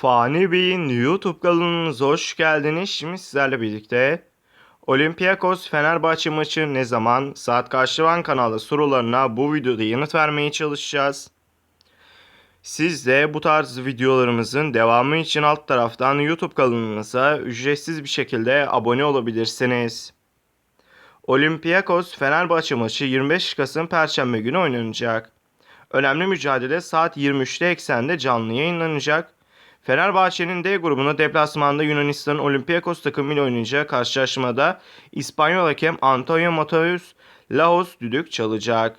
Fani Bey'in YouTube kanalınıza hoş geldiniz. Şimdi sizlerle birlikte Olympiakos Fenerbahçe maçı ne zaman saat kaçta van kanalı sorularına bu videoda yanıt vermeye çalışacağız. Siz de bu tarz videolarımızın devamı için alt taraftan YouTube kanalımıza ücretsiz bir şekilde abone olabilirsiniz. Olympiakos Fenerbahçe maçı 25 Kasım Perşembe günü oynanacak. Önemli mücadele saat 23'te eksende canlı yayınlanacak. Fenerbahçe'nin D grubunda deplasmanda Yunanistan'ın Olympiakos takımıyla oynayacağı karşılaşmada İspanyol hakem Antonio Mateus Laos düdük çalacak.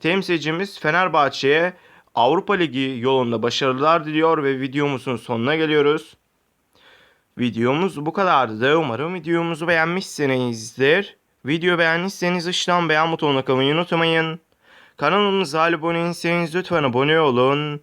Temsilcimiz Fenerbahçe'ye Avrupa Ligi yolunda başarılar diliyor ve videomuzun sonuna geliyoruz. Videomuz bu kadardı. Umarım videomuzu beğenmişsinizdir. Video beğendiyseniz aşağıdan beğen butonuna kalmayı unutmayın. Kanalımıza abone değilseniz lütfen abone olun.